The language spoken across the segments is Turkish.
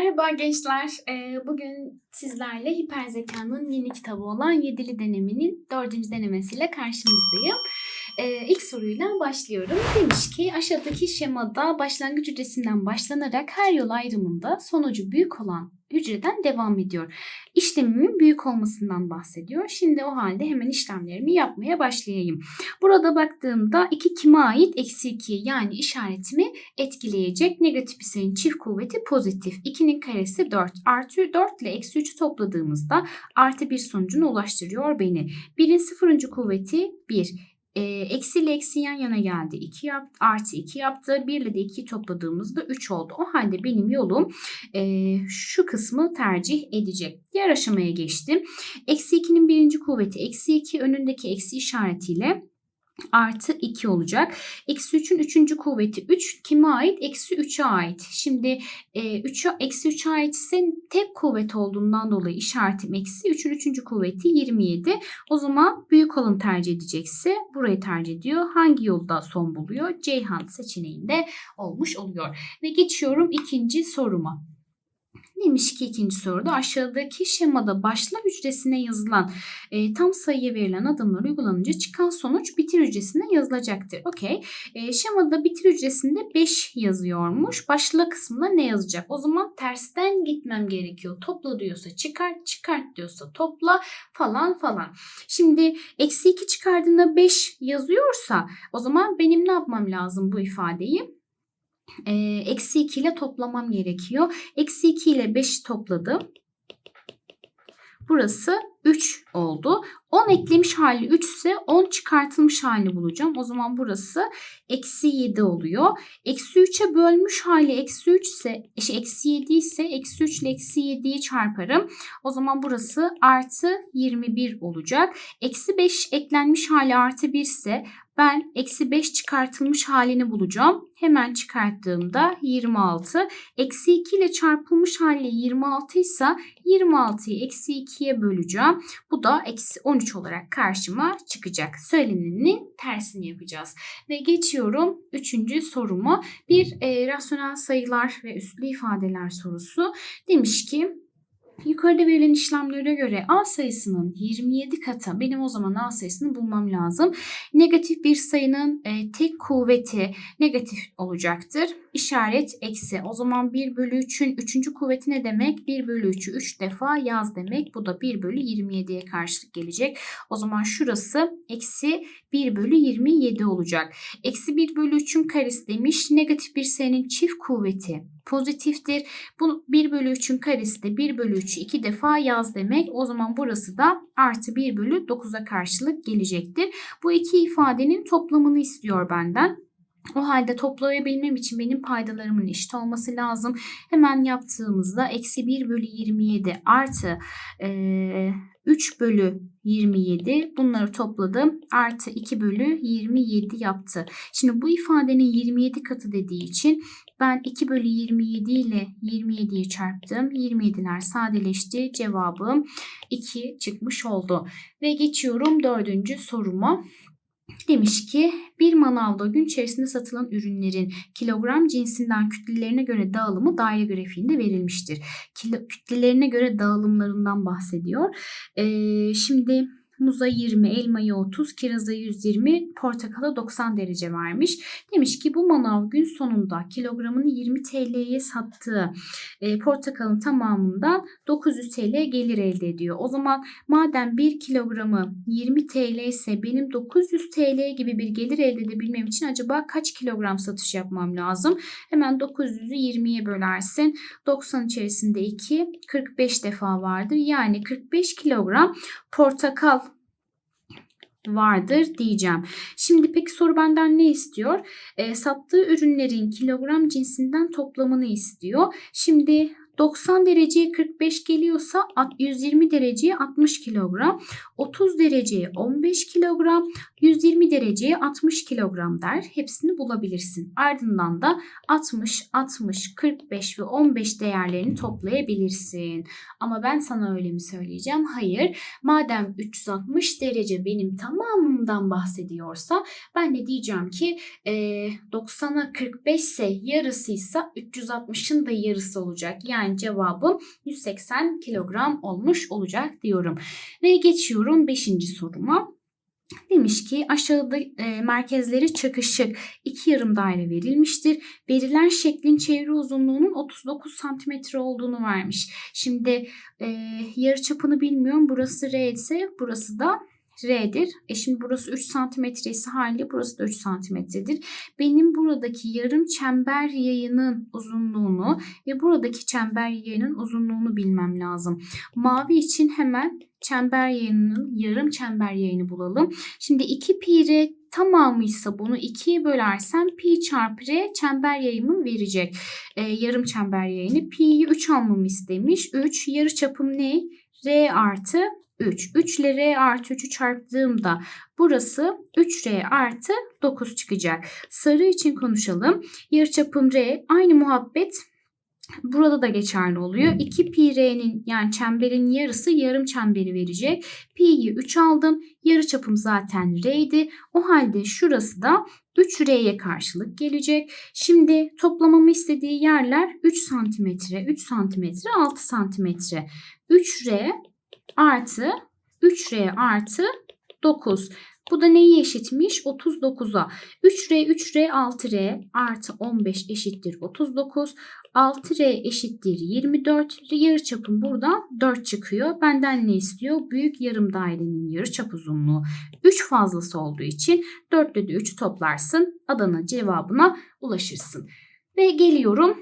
Merhaba gençler. Ee, Bugün sizlerle hiper zekanın yeni kitabı olan Yedili Deneme'nin dördüncü denemesiyle karşınızdayım. Ee, İlk soruyla başlıyorum. Demiş ki aşağıdaki şemada başlangıç hücresinden başlanarak her yol ayrımında sonucu büyük olan hücreden devam ediyor. İşlemimin büyük olmasından bahsediyor. Şimdi o halde hemen işlemlerimi yapmaya başlayayım. Burada baktığımda 2 kime ait? Eksi 2 yani işaretimi etkileyecek negatif sayının çift kuvveti pozitif. 2'nin karesi 4. Artı 4 ile eksi 3'ü topladığımızda artı bir sonucuna ulaştırıyor beni. 1'in sıfırıncı kuvveti 1. E, eksi ile eksi yan yana geldi. 2 yaptı, artı 2 yaptı. 1 ile de 2'yi topladığımızda 3 oldu. O halde benim yolum e, şu kısmı tercih edecek. Diğer aşamaya geçtim. Eksi 2'nin birinci kuvveti eksi 2 önündeki eksi işaretiyle artı 2 olacak. Eksi 3'ün 3. kuvveti 3 kime ait? Eksi 3'e ait. Şimdi e, 3, eksi 3'e ait ise tek kuvvet olduğundan dolayı işaretim eksi 3'ün 3. kuvveti 27. O zaman büyük olanı tercih edecekse burayı tercih ediyor. Hangi yolda son buluyor? Ceyhan seçeneğinde olmuş oluyor. Ve geçiyorum ikinci soruma. Demiş ki ikinci soruda aşağıdaki şemada başla hücresine yazılan e, tam sayıya verilen adımlar uygulanınca çıkan sonuç bitir hücresine yazılacaktır. Okey. E, şemada bitir hücresinde 5 yazıyormuş. Başla kısmına ne yazacak? O zaman tersten gitmem gerekiyor. Topla diyorsa çıkart, çıkart diyorsa topla falan falan. Şimdi eksi 2 çıkardığında 5 yazıyorsa o zaman benim ne yapmam lazım bu ifadeyi? E, eksi 2 ile toplamam gerekiyor. Eksi 2 ile 5'i topladım. Burası 3 oldu. 10 eklemiş hali 3 ise 10 çıkartılmış halini bulacağım. O zaman burası eksi 7 oluyor. Eksi 3'e bölmüş hali eksi 3 ise şey, eksi 7 ise eksi 3 ile eksi 7'yi çarparım. O zaman burası artı 21 olacak. Eksi 5 eklenmiş hali artı 1 ise ben eksi 5 çıkartılmış halini bulacağım. Hemen çıkarttığımda 26. Eksi 2 ile çarpılmış hali 26 ise 26'yı eksi 2'ye böleceğim. Bu da eksi 13 olarak karşıma çıkacak. Söylenenin tersini yapacağız. Ve geçiyorum 3. soruma. Bir e, rasyonel sayılar ve üslü ifadeler sorusu. Demiş ki Yukarıda verilen işlemlere göre A sayısının 27 katı benim o zaman A sayısını bulmam lazım. Negatif bir sayının e, tek kuvveti negatif olacaktır. İşaret eksi. O zaman 1 bölü 3'ün 3. kuvveti ne demek? 1 bölü 3'ü 3 defa yaz demek. Bu da 1 bölü 27'ye karşılık gelecek. O zaman şurası eksi 1 bölü 27 olacak. Eksi 1 bölü 3'ün karesi demiş. Negatif bir sayının çift kuvveti pozitiftir. Bu 1 bölü 3'ün karesi de 1 bölü 3'ü 2 defa yaz demek. O zaman burası da artı 1 bölü 9'a karşılık gelecektir. Bu iki ifadenin toplamını istiyor benden. O halde toplayabilmem için benim paydalarımın eşit olması lazım. Hemen yaptığımızda eksi 1 bölü 27 artı e, 3 bölü 27 bunları topladım. Artı 2 bölü 27 yaptı. Şimdi bu ifadenin 27 katı dediği için ben 2 bölü 27 ile 27'yi çarptım. 27'ler sadeleşti. Cevabım 2 çıkmış oldu. Ve geçiyorum dördüncü soruma. Demiş ki bir manavda gün içerisinde satılan ürünlerin kilogram cinsinden kütlelerine göre dağılımı daire grafiğinde verilmiştir. Kilo, kütlelerine göre dağılımlarından bahsediyor. Ee, şimdi muza 20, elmaya 30, kiraza 120, portakala 90 derece vermiş. Demiş ki bu manav gün sonunda kilogramını 20 TL'ye sattığı e, portakalın tamamından 900 TL gelir elde ediyor. O zaman madem 1 kilogramı 20 TL ise benim 900 TL gibi bir gelir elde edebilmem için acaba kaç kilogram satış yapmam lazım? Hemen 900'ü 20'ye bölersin. 90 içerisinde 2, 45 defa vardır. Yani 45 kilogram portakal vardır diyeceğim. Şimdi peki soru benden ne istiyor? E, sattığı ürünlerin kilogram cinsinden toplamını istiyor. Şimdi 90 dereceye 45 geliyorsa 120 dereceye 60 kilogram, 30 dereceye 15 kilogram, 120 dereceye 60 kilogram der. Hepsini bulabilirsin. Ardından da 60, 60, 45 ve 15 değerlerini toplayabilirsin. Ama ben sana öyle mi söyleyeceğim? Hayır. Madem 360 derece benim tamamından bahsediyorsa ben de diyeceğim ki e, 90'a 45 ise yarısıysa 360'ın da yarısı olacak. Yani Yani cevabım 180 kilogram olmuş olacak diyorum. Ve geçiyorum 5. soruma. Demiş ki aşağıda e, merkezleri çakışık iki yarım daire verilmiştir. Verilen şeklin çevre uzunluğunun 39 santimetre olduğunu vermiş. Şimdi e, yarı çapını bilmiyorum. Burası R ise burası da R'dir. E şimdi burası 3 santimetre ise haliyle burası da 3 santimetredir. Benim buradaki yarım çember yayının uzunluğunu ve buradaki çember yayının uzunluğunu bilmem lazım. Mavi için hemen çember yayının yarım çember yayını bulalım. Şimdi 2 pi tamamıysa bunu 2'ye bölersem pi çarpı r çember yayımı verecek. Ee, yarım çember yayını pi'yi 3 almamı istemiş. 3 yarı çapım ne? r artı 3. 3 ile r artı 3'ü çarptığımda burası 3r artı 9 çıkacak. Sarı için konuşalım. Yarıçapım r aynı muhabbet Burada da geçerli oluyor. 2 pi r'nin yani çemberin yarısı yarım çemberi verecek. Pi'yi 3 aldım. Yarı çapım zaten r'ydi. O halde şurası da 3 r'ye karşılık gelecek. Şimdi toplamamı istediği yerler 3 santimetre, 3 santimetre, 6 santimetre. 3 r artı 3r artı 9. Bu da neyi eşitmiş? 39'a. 3R 3R 6R artı 15 eşittir 39. 6R eşittir 24. Yarıçapım burada 4 çıkıyor. Benden ne istiyor? Büyük yarım dairenin yarıçap uzunluğu 3 fazlası olduğu için 4 ile de 3'ü toplarsın. Adana cevabına ulaşırsın. Ve geliyorum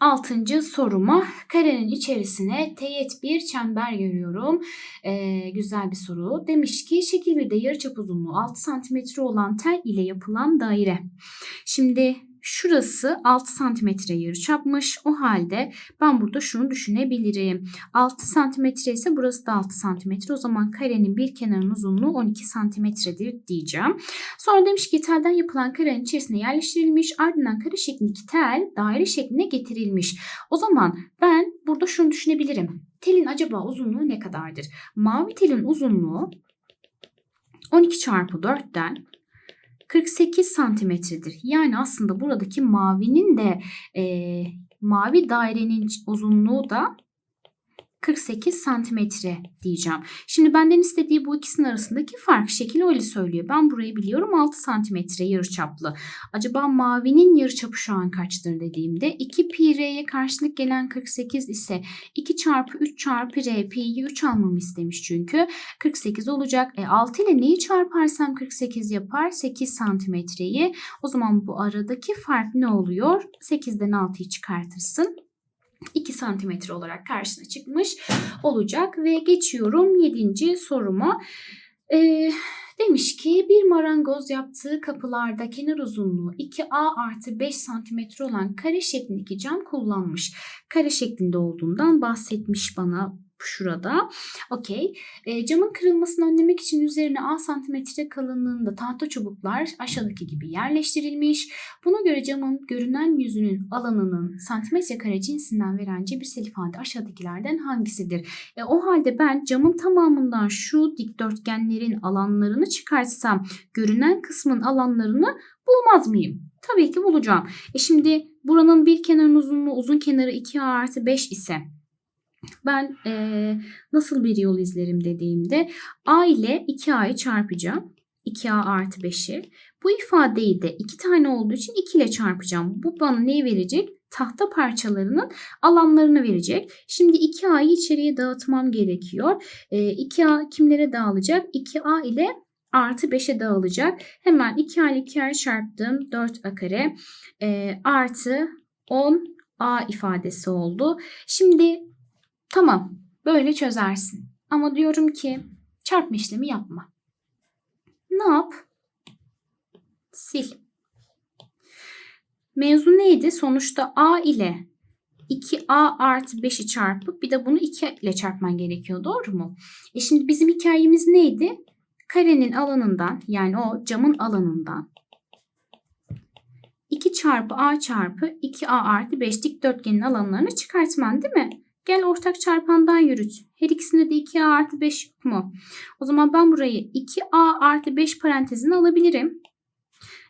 Altıncı soruma karenin içerisine teğet bir çember görüyorum. Ee, güzel bir soru. Demiş ki şekil 1'de yarıçap uzunluğu 6 cm olan tel ile yapılan daire. Şimdi Şurası 6 santimetre yarıçapmış. O halde ben burada şunu düşünebilirim. 6 santimetre ise burası da 6 santimetre. O zaman karenin bir kenarının uzunluğu 12 santimetredir diyeceğim. Sonra demiş ki telden yapılan karenin içerisine yerleştirilmiş. Ardından kare şeklindeki tel daire şekline getirilmiş. O zaman ben burada şunu düşünebilirim. Telin acaba uzunluğu ne kadardır? Mavi telin uzunluğu 12 çarpı 4'ten 48 santimetredir. Yani aslında buradaki mavinin de e, mavi dairenin uzunluğu da 48 santimetre diyeceğim. Şimdi benden istediği bu ikisinin arasındaki fark şekil öyle söylüyor. Ben burayı biliyorum 6 santimetre yarıçaplı. Acaba mavinin yarıçapı şu an kaçtır dediğimde 2 pi r'ye karşılık gelen 48 ise 2 çarpı 3 çarpı r pi'yi 3 almamı istemiş çünkü. 48 olacak. E 6 ile neyi çarparsam 48 yapar? 8 santimetreyi. O zaman bu aradaki fark ne oluyor? 8'den 6'yı çıkartırsın. 2 santimetre olarak karşısına çıkmış olacak ve geçiyorum 7. soruma. Ee, demiş ki bir marangoz yaptığı kapılarda kenar uzunluğu 2A artı 5 santimetre olan kare şeklindeki cam kullanmış. Kare şeklinde olduğundan bahsetmiş bana şurada. Okey. E, camın kırılmasını önlemek için üzerine A santimetre kalınlığında tahta çubuklar aşağıdaki gibi yerleştirilmiş. Buna göre camın görünen yüzünün alanının santimetre kare cinsinden veren cebirsel ifade aşağıdakilerden hangisidir? E, o halde ben camın tamamından şu dikdörtgenlerin alanlarını çıkartsam görünen kısmın alanlarını bulmaz mıyım? Tabii ki bulacağım. E şimdi buranın bir kenarın uzunluğu uzun kenarı 2A artı 5 ise ben e, nasıl bir yol izlerim dediğimde a ile 2a'yı çarpacağım. 2a artı 5'i. Bu ifadeyi de iki tane olduğu için 2 ile çarpacağım. Bu bana neyi verecek? Tahta parçalarının alanlarını verecek. Şimdi 2a'yı içeriye dağıtmam gerekiyor. E, 2a kimlere dağılacak? 2a ile artı 5'e dağılacak. Hemen 2a ile 2a'yı çarptım. 4a kare e, artı 10 a ifadesi oldu. Şimdi Tamam, böyle çözersin. Ama diyorum ki çarpma işlemi yapma. Ne yap? Sil. Mevzu neydi? Sonuçta a ile 2a artı 5'i çarpıp bir de bunu 2 ile çarpman gerekiyor. Doğru mu? E şimdi bizim hikayemiz neydi? Karenin alanından yani o camın alanından 2 çarpı a çarpı 2a artı 5 dikdörtgenin alanlarını çıkartman değil mi? Gel ortak çarpandan yürüt. Her ikisinde de 2a artı 5 yok mu? O zaman ben burayı 2a artı 5 parantezine alabilirim.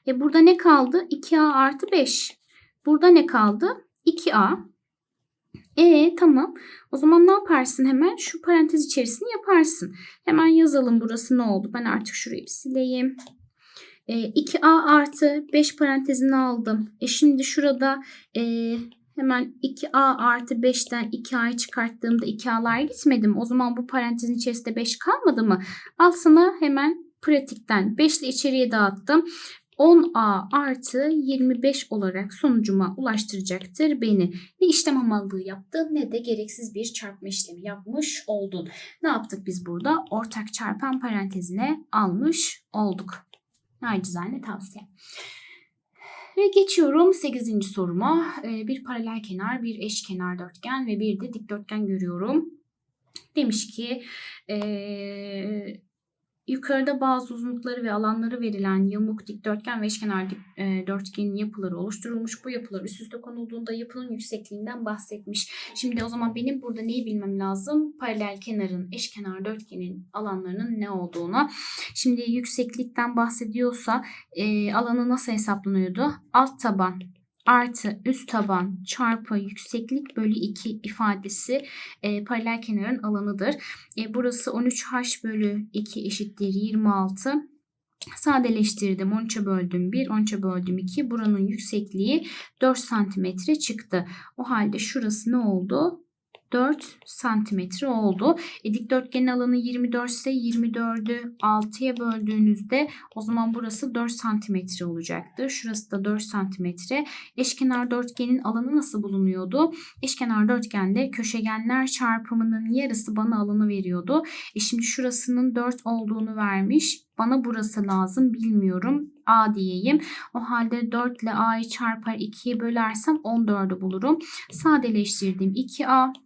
E burada ne kaldı? 2a artı 5. Burada ne kaldı? 2a. E tamam. O zaman ne yaparsın hemen? Şu parantez içerisini yaparsın. Hemen yazalım burası ne oldu? Ben artık şurayı bir sileyim. E, 2a artı 5 parantezini aldım. E şimdi şurada e, hemen 2a artı 5'ten 2a'yı çıkarttığımda 2a'lar gitmedi mi? O zaman bu parantezin içerisinde 5 kalmadı mı? Al sana hemen pratikten 5 ile içeriye dağıttım. 10a artı 25 olarak sonucuma ulaştıracaktır beni. Ne işlem hamallığı yaptın ne de gereksiz bir çarpma işlemi yapmış oldun. Ne yaptık biz burada? Ortak çarpan parantezine almış olduk. Nacizane tavsiye. Ve geçiyorum 8. soruma. Ee, Bir paralel kenar, bir eşkenar dörtgen ve bir de dikdörtgen görüyorum. Demiş ki ee, yukarıda bazı uzunlukları ve alanları verilen yamuk dikdörtgen ve eşkenar dik, e, dörtgenin yapıları oluşturulmuş. Bu yapılar üst üste konulduğunda yapının yüksekliğinden bahsetmiş. Şimdi o zaman benim burada neyi bilmem lazım? Paralel kenarın, eşkenar dörtgenin alanlarının ne olduğuna. Şimdi yükseklikten bahsediyorsa e, alanı nasıl hesaplanıyordu? Alt taban artı üst taban çarpı yükseklik bölü 2 ifadesi e, paralel kenarın alanıdır. E, burası 13h bölü 2 eşittir 26. Sadeleştirdim. 13'e böldüm 1, 13'e böldüm 2. Buranın yüksekliği 4 santimetre çıktı. O halde şurası ne oldu? 4 santimetre oldu. E, dikdörtgenin alanı 24 ise 24'ü 6'ya böldüğünüzde o zaman burası 4 santimetre olacaktır. Şurası da 4 santimetre. Eşkenar dörtgenin alanı nasıl bulunuyordu? Eşkenar dörtgende köşegenler çarpımının yarısı bana alanı veriyordu. E şimdi şurasının 4 olduğunu vermiş. Bana burası lazım bilmiyorum. A diyeyim. O halde 4 ile A'yı çarpar 2'ye bölersem 14'ü bulurum. Sadeleştirdim 2A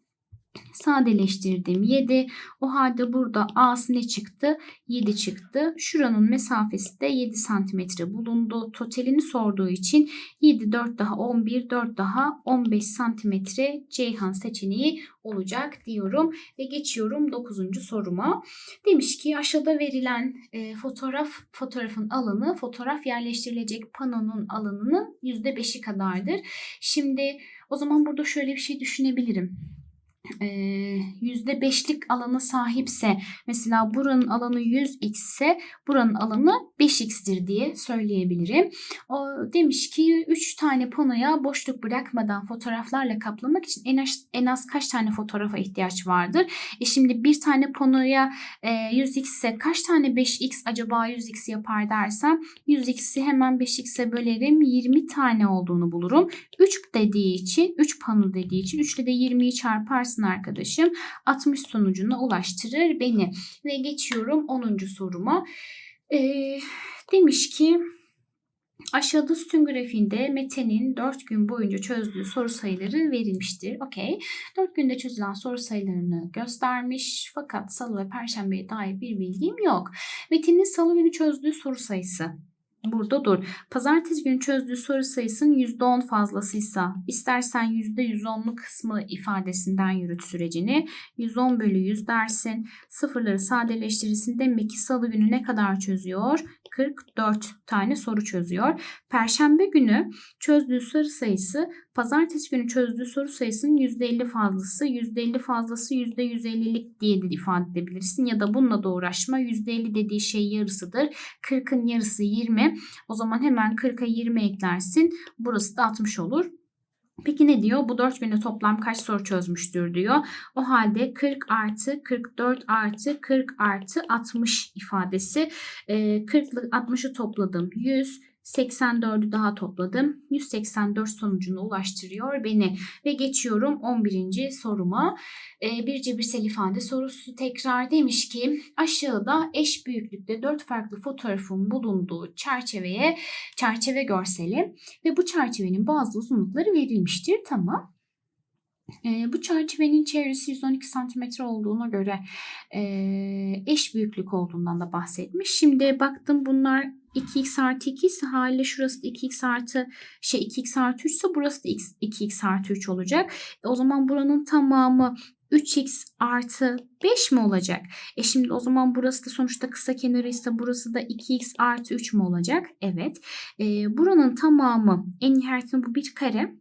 sadeleştirdim 7. O halde burada A'sı ne çıktı? 7 çıktı. Şuranın mesafesi de 7 santimetre bulundu. Totalini sorduğu için 7, 4 daha 11, 4 daha 15 santimetre Ceyhan seçeneği olacak diyorum. Ve geçiyorum 9. soruma. Demiş ki aşağıda verilen e, fotoğraf fotoğrafın alanı fotoğraf yerleştirilecek panonun alanının %5'i kadardır. Şimdi o zaman burada şöyle bir şey düşünebilirim %5'lik alana sahipse mesela buranın alanı 100x ise buranın alanı 5x'tir diye söyleyebilirim. O demiş ki 3 tane panoya boşluk bırakmadan fotoğraflarla kaplamak için en az, en az kaç tane fotoğrafa ihtiyaç vardır? E şimdi bir tane panoya e, 100x ise kaç tane 5x acaba 100x yapar dersem 100x'i hemen 5x'e bölerim 20 tane olduğunu bulurum. 3 dediği için 3 pano dediği için 3 ile de 20'yi çarparsın arkadaşım 60 sonucuna ulaştırır beni. Ve geçiyorum 10. soruma. Ee, demiş ki Aşağıda sütun grafiğinde Mete'nin 4 gün boyunca çözdüğü soru sayıları verilmiştir. Okey. 4 günde çözülen soru sayılarını göstermiş fakat salı ve perşembeye dair bir bilgim yok. Mete'nin salı günü çözdüğü soru sayısı burada dur. Pazartesi günü çözdüğü soru sayısının %10 fazlasıysa istersen %110'lu kısmı ifadesinden yürüt sürecini. 110 bölü 100 dersin. Sıfırları sadeleştirirsin. Demek ki salı günü ne kadar çözüyor? 44 tane soru çözüyor. Perşembe günü çözdüğü soru sayısı pazartesi günü çözdüğü soru sayısının %50 fazlası. %50 fazlası %150'lik diye de ifade edebilirsin. Ya da bununla da uğraşma. %50 dediği şey yarısıdır. 40'ın yarısı 20. O zaman hemen 40'a 20 eklersin. Burası da 60 olur. Peki ne diyor? Bu 4 günde toplam kaç soru çözmüştür diyor. O halde 40 artı 44 artı 40 artı 60 ifadesi. 40 ile 60'ı topladım. 100. 84'ü daha topladım. 184 sonucuna ulaştırıyor beni. Ve geçiyorum 11. soruma. Ee, bir cebirsel ifade sorusu tekrar demiş ki aşağıda eş büyüklükte 4 farklı fotoğrafın bulunduğu çerçeveye çerçeve görseli ve bu çerçevenin bazı uzunlukları verilmiştir. Tamam. E, bu çerçevenin çevresi 112 cm olduğuna göre e, eş büyüklük olduğundan da bahsetmiş. Şimdi baktım bunlar 2x artı 2 ise haliyle şurası da 2x artı şey 2x artı 3 ise burası da 2x artı 3 olacak. E, o zaman buranın tamamı 3x artı 5 mi olacak? E şimdi o zaman burası da sonuçta kısa kenarı ise burası da 2x artı 3 mü olacak? Evet. E, buranın tamamı en nihayetinde bu bir kare.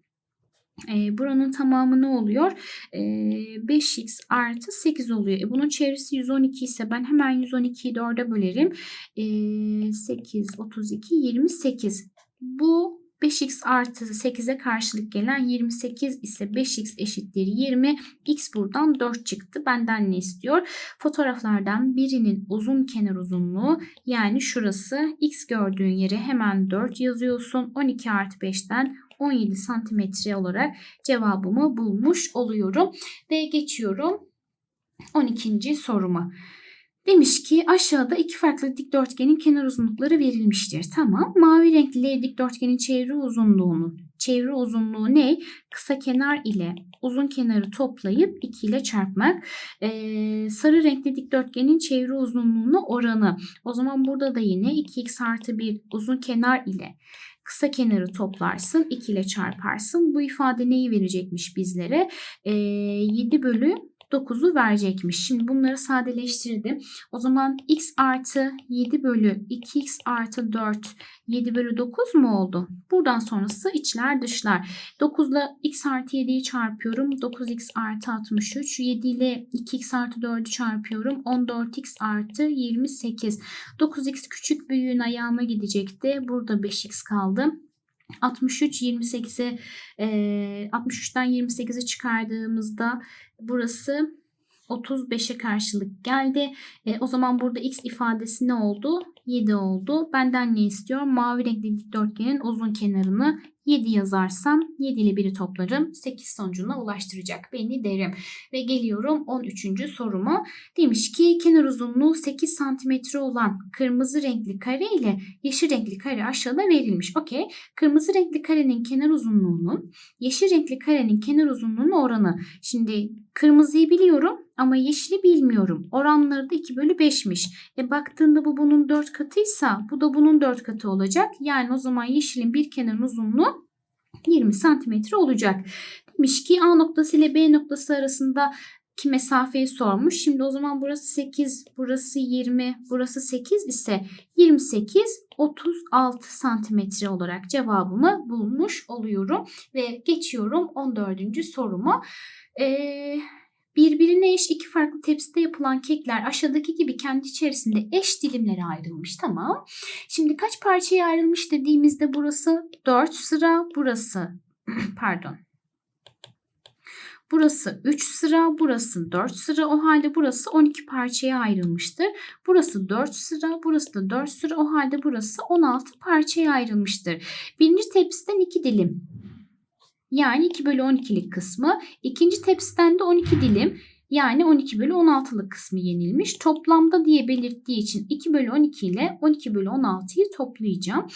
E, buranın tamamı ne oluyor? E, 5x artı 8 oluyor. E, bunun çevresi 112 ise ben hemen 112'yi 4'e bölerim. E, 8, 32, 28. Bu 5x artı 8'e karşılık gelen 28 ise 5x eşittir 20. x buradan 4 çıktı. Benden ne istiyor? Fotoğraflardan birinin uzun kenar uzunluğu yani şurası x gördüğün yere hemen 4 yazıyorsun. 12 artı 5'ten 17 santimetre olarak cevabımı bulmuş oluyorum. Ve geçiyorum 12. soruma. Demiş ki aşağıda iki farklı dikdörtgenin kenar uzunlukları verilmiştir. Tamam. Mavi renkli dikdörtgenin çevre uzunluğunu, çevre uzunluğu ne? Kısa kenar ile uzun kenarı toplayıp 2 ile çarpmak. Ee, sarı renkli dikdörtgenin çevre uzunluğuna oranı. O zaman burada da yine 2x artı 1 uzun kenar ile kısa kenarı toplarsın 2 ile çarparsın. Bu ifade neyi verecekmiş bizlere? Ee, 7 bölü 9'u verecekmiş. Şimdi bunları sadeleştirdim. O zaman x artı 7 bölü 2x artı 4 7 bölü 9 mu oldu? Buradan sonrası içler dışlar. 9 ile x artı 7'yi çarpıyorum. 9x artı 63. 7 ile 2x artı 4'ü çarpıyorum. 14x artı 28. 9x küçük büyüğün ayağıma gidecekti. Burada 5x kaldı. 63 28'e e, 63'ten 28'e çıkardığımızda burası 35'e karşılık geldi. E, o zaman burada x ifadesi ne oldu? 7 oldu. Benden ne istiyor? Mavi renkli dikdörtgenin uzun kenarını 7 yazarsam 7 ile 1'i toplarım. 8 sonucuna ulaştıracak beni derim. Ve geliyorum 13. soruma. Demiş ki kenar uzunluğu 8 cm olan kırmızı renkli kare ile yeşil renkli kare aşağıda verilmiş. Okey. Kırmızı renkli karenin kenar uzunluğunun yeşil renkli karenin kenar uzunluğunun oranı. Şimdi kırmızıyı biliyorum ama yeşili bilmiyorum. Oranları da 2 bölü 5'miş. E baktığında bu bunun 4 katıysa bu da bunun 4 katı olacak. Yani o zaman yeşilin bir kenarın uzunluğu 20 santimetre olacak. Demiş ki A noktası ile B noktası arasında ki mesafeyi sormuş. Şimdi o zaman burası 8, burası 20, burası 8 ise 28, 36 santimetre olarak cevabımı bulmuş oluyorum. Ve geçiyorum 14. soruma. Ee, Birbirine eş iki farklı tepside yapılan kekler aşağıdaki gibi kendi içerisinde eş dilimlere ayrılmış. Tamam. Şimdi kaç parçaya ayrılmış dediğimizde burası 4 sıra, burası pardon. Burası 3 sıra, burası 4 sıra. O halde burası 12 parçaya ayrılmıştır. Burası 4 sıra, burası da 4 sıra. O halde burası 16 parçaya ayrılmıştır. Birinci tepsiden 2 dilim yani 2 bölü 12'lik kısmı. İkinci tepsiden de 12 dilim yani 12 bölü 16'lık kısmı yenilmiş. Toplamda diye belirttiği için 2 bölü 12 ile 12 bölü 16'yı toplayacağım.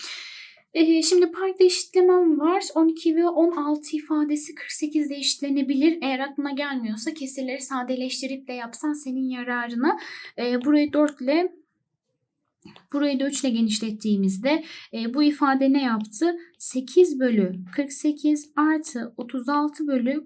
Ee, şimdi parkta eşitlemem var. 12 ve 16 ifadesi 48 de eşitlenebilir. Eğer aklına gelmiyorsa kesirleri sadeleştirip de yapsan senin yararına. Ee, burayı 4 ile Burayı da 3 ile genişlettiğimizde e, bu ifade ne yaptı? 8 bölü 48 artı 36 bölü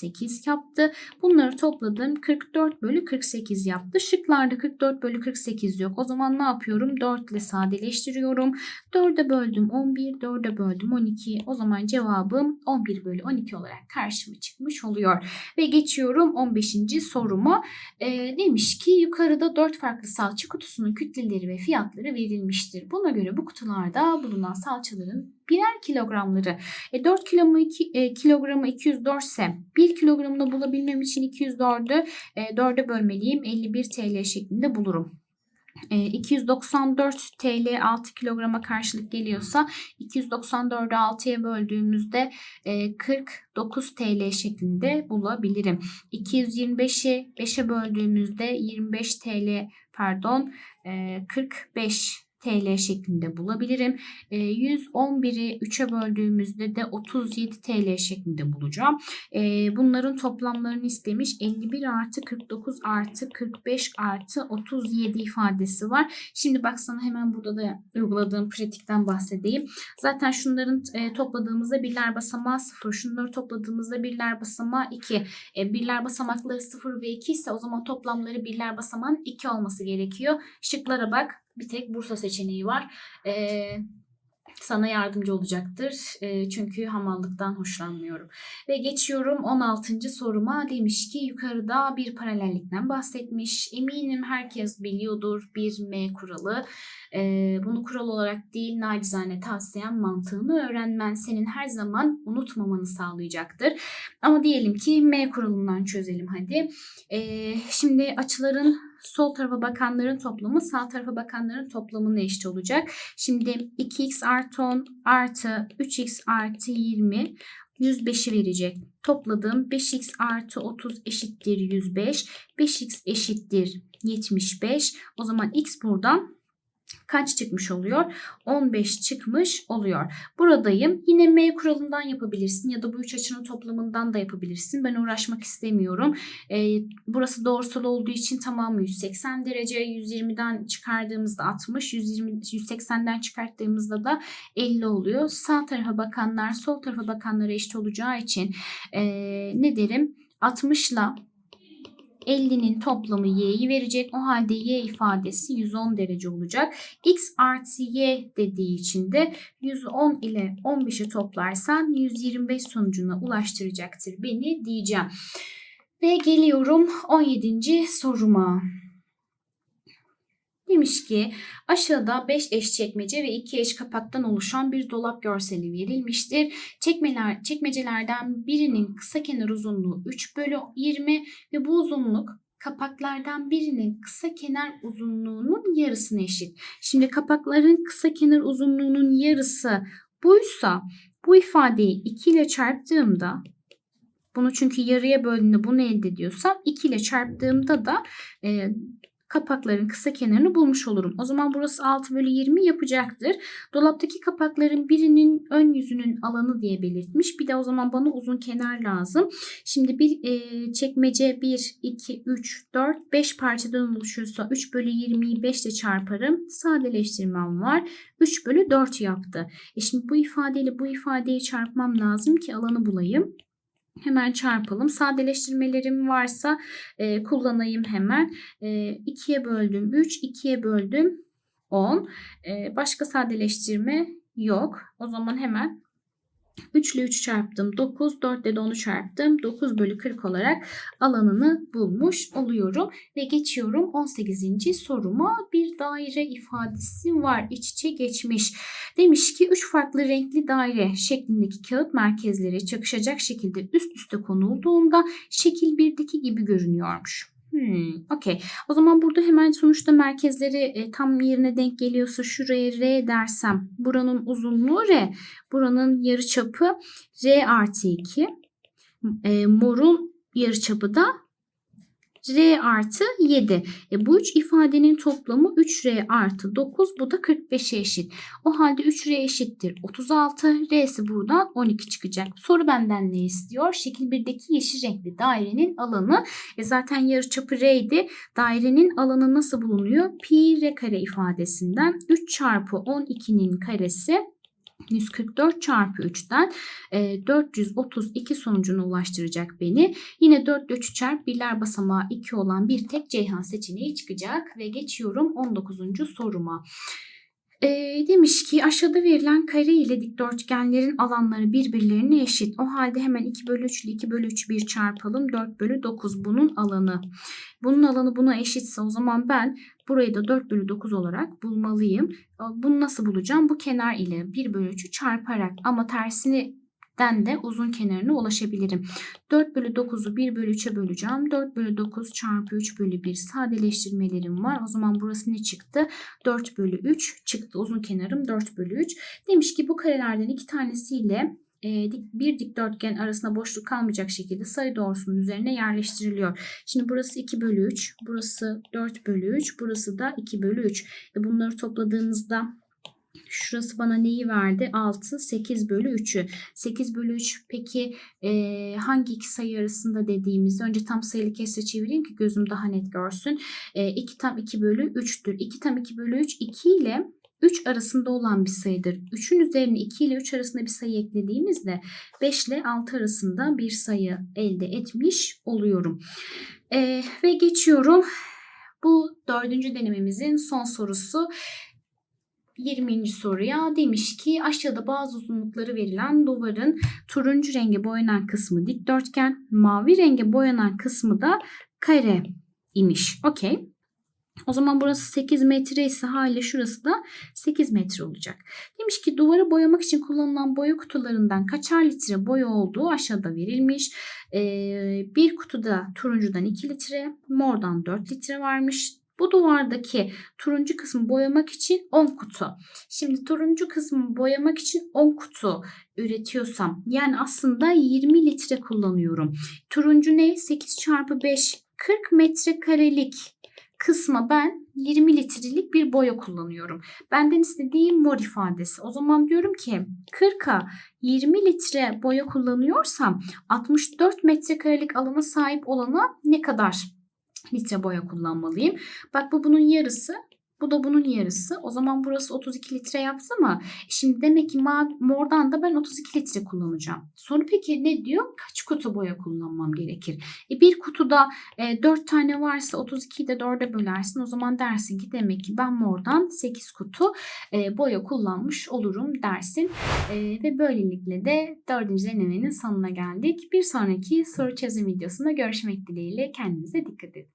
48 yaptı. Bunları topladım 44 bölü 48 yaptı. Şıklarda 44 bölü 48 yok. O zaman ne yapıyorum? 4 ile sadeleştiriyorum. 4'e böldüm 11, 4'e böldüm 12. O zaman cevabım 11 bölü 12 olarak karşıma çıkmış oluyor. Ve geçiyorum 15. soruma. E, demiş ki yukarıda 4 farklı salça kutusunun kütleleri ve fiyatları verilmiştir. Buna göre bu kutularda bulunan salçaların birer kilogramları. E, 4 kilogramı, 2, e, kilogramı 204 ise 1 kilogramını bulabilmem için 204'ü e, 4'e bölmeliyim. 51 TL şeklinde bulurum. 294 TL 6 kilograma karşılık geliyorsa 294'ü 6'ya böldüğümüzde 49 TL şeklinde bulabilirim. 225'i 5'e böldüğümüzde 25 TL pardon 45 TL şeklinde bulabilirim. E, 111'i 3'e böldüğümüzde de 37 TL şeklinde bulacağım. E, bunların toplamlarını istemiş. 51 artı 49 artı 45 artı 37 ifadesi var. Şimdi baksana hemen burada da uyguladığım pratikten bahsedeyim. Zaten şunların e, topladığımızda birler basamağı 0. Şunları topladığımızda birler basamağı 2. E, birler basamakları 0 ve 2 ise o zaman toplamları birler basamağın 2 olması gerekiyor. Şıklara bak bir tek Bursa seçeneği var. Ee, sana yardımcı olacaktır. E, çünkü hamallıktan hoşlanmıyorum. Ve geçiyorum 16. soruma. Demiş ki yukarıda bir paralellikten bahsetmiş. Eminim herkes biliyordur bir M kuralı. E, bunu kural olarak değil nacizane tavsiyem mantığını öğrenmen senin her zaman unutmamanı sağlayacaktır. Ama diyelim ki M kuralından çözelim hadi. E, şimdi açıların sol tarafa bakanların toplamı sağ tarafa bakanların toplamına eşit olacak. Şimdi 2x artı 10 artı 3x artı 20 105'i verecek. Topladığım 5x artı 30 eşittir 105. 5x eşittir 75. O zaman x buradan kaç çıkmış oluyor? 15 çıkmış oluyor. Buradayım. Yine M kuralından yapabilirsin ya da bu üç açının toplamından da yapabilirsin. Ben uğraşmak istemiyorum. Ee, burası doğrusal olduğu için tamamı 180 derece. 120'den çıkardığımızda 60, 120, 180'den çıkarttığımızda da 50 oluyor. Sağ tarafa bakanlar sol tarafa bakanlara eşit olacağı için ee, ne derim? 60 ile 50'nin toplamı y'yi verecek. O halde y ifadesi 110 derece olacak. x artı y dediği için de 110 ile 15'i toplarsan 125 sonucuna ulaştıracaktır beni diyeceğim. Ve geliyorum 17. soruma. Demiş ki aşağıda 5 eş çekmece ve 2 eş kapaktan oluşan bir dolap görseli verilmiştir. Çekmeler, çekmecelerden birinin kısa kenar uzunluğu 3 bölü 20 ve bu uzunluk kapaklardan birinin kısa kenar uzunluğunun yarısına eşit. Şimdi kapakların kısa kenar uzunluğunun yarısı buysa bu ifadeyi 2 ile çarptığımda bunu çünkü yarıya böldüğümde bunu elde ediyorsam 2 ile çarptığımda da e, kapakların kısa kenarını bulmuş olurum. O zaman burası 6 bölü 20 yapacaktır. Dolaptaki kapakların birinin ön yüzünün alanı diye belirtmiş. Bir de o zaman bana uzun kenar lazım. Şimdi bir e, çekmece 1, 2, 3, 4, 5 parçadan oluşuyorsa 3 bölü 20'yi 5 ile çarparım. Sadeleştirmem var. 3 bölü 4 yaptı. E şimdi bu ifadeyle bu ifadeyi çarpmam lazım ki alanı bulayım. Hemen çarpalım. Sadeleştirmelerim varsa e, kullanayım hemen. E, 2'ye böldüm 3, 2'ye böldüm 10. E, başka sadeleştirme yok. O zaman hemen 3 ile 3 çarptım 9, 4 ile de 10'u çarptım. 9 bölü 40 olarak alanını bulmuş oluyorum. Ve geçiyorum 18. soruma. Bir daire ifadesi var. İç içe geçmiş. Demiş ki 3 farklı renkli daire şeklindeki kağıt merkezleri çakışacak şekilde üst üste konulduğunda şekil 1'deki gibi görünüyormuş. Hmm, Okey. O zaman burada hemen sonuçta merkezleri e, tam yerine denk geliyorsa şuraya R dersem buranın uzunluğu R. Buranın yarıçapı R artı 2. E, morun yarıçapı da R artı 7. E bu üç ifadenin toplamı 3R artı 9. Bu da 45'e eşit. O halde 3R eşittir 36. R'si buradan 12 çıkacak. Soru benden ne istiyor? Şekil 1'deki yeşil renkli dairenin alanı. E zaten yarıçapı R'ydi. Dairenin alanı nasıl bulunuyor? Pi R kare ifadesinden 3 çarpı 12'nin karesi 144 çarpı 3'ten e, 432 sonucuna ulaştıracak beni. Yine 4 ile 3'ü çarp birler basamağı 2 olan bir tek Ceyhan seçeneği çıkacak ve geçiyorum 19. soruma. E, demiş ki aşağıda verilen kare ile dikdörtgenlerin alanları birbirlerine eşit. O halde hemen 2 bölü 3 ile 2 bölü 3 bir çarpalım. 4 bölü 9 bunun alanı. Bunun alanı buna eşitse o zaman ben burayı da 4 bölü 9 olarak bulmalıyım. Bunu nasıl bulacağım? Bu kenar ile 1 bölü 3'ü çarparak ama tersini den de uzun kenarına ulaşabilirim. 4 bölü 9'u 1 bölü 3'e böleceğim. 4 bölü 9 çarpı 3 bölü 1 sadeleştirmelerim var. O zaman burası ne çıktı? 4 bölü 3 çıktı. Uzun kenarım 4 bölü 3. Demiş ki bu karelerden iki tanesiyle bir dikdörtgen arasında boşluk kalmayacak şekilde sayı doğrusunun üzerine yerleştiriliyor. Şimdi burası 2 bölü 3, burası 4 bölü 3, burası da 2 bölü 3. E bunları topladığınızda Şurası bana neyi verdi? 6, 8 bölü 3'ü. 8 bölü 3 peki e, hangi iki sayı arasında dediğimizde önce tam sayılı kesre çevireyim ki gözüm daha net görsün. E, 2 tam 2 bölü 3'tür. 2 tam 2 bölü 3 2 ile 3 arasında olan bir sayıdır. 3'ün üzerine 2 ile 3 arasında bir sayı eklediğimizde 5 ile 6 arasında bir sayı elde etmiş oluyorum. E, ve geçiyorum. Bu dördüncü denememizin son sorusu. 20. soruya demiş ki aşağıda bazı uzunlukları verilen duvarın turuncu renge boyanan kısmı dikdörtgen, mavi renge boyanan kısmı da kare imiş. Okey. O zaman burası 8 metre ise hali şurası da 8 metre olacak. Demiş ki duvarı boyamak için kullanılan boya kutularından kaçar litre boya olduğu aşağıda verilmiş. Ee, bir kutuda turuncudan 2 litre, mordan 4 litre varmış. Bu duvardaki turuncu kısmı boyamak için 10 kutu. Şimdi turuncu kısmı boyamak için 10 kutu üretiyorsam yani aslında 20 litre kullanıyorum. Turuncu ne? 8 çarpı 5 40 metrekarelik kısma ben 20 litrelik bir boya kullanıyorum. Benden istediğim mor ifadesi. O zaman diyorum ki 40'a 20 litre boya kullanıyorsam 64 metrekarelik alana sahip olana ne kadar litre boya kullanmalıyım? Bak bu bunun yarısı. Bu da bunun yarısı. O zaman burası 32 litre yaptı mı? Şimdi demek ki mordan da ben 32 litre kullanacağım. Soru peki ne diyor? Kaç kutu boya kullanmam gerekir? E bir kutuda e, 4 tane varsa 32'yi de 4'e bölersin. O zaman dersin ki demek ki ben mordan 8 kutu e, boya kullanmış olurum dersin. E, ve böylelikle de 4. denemenin sonuna geldik. Bir sonraki soru çözüm videosunda görüşmek dileğiyle. Kendinize dikkat edin.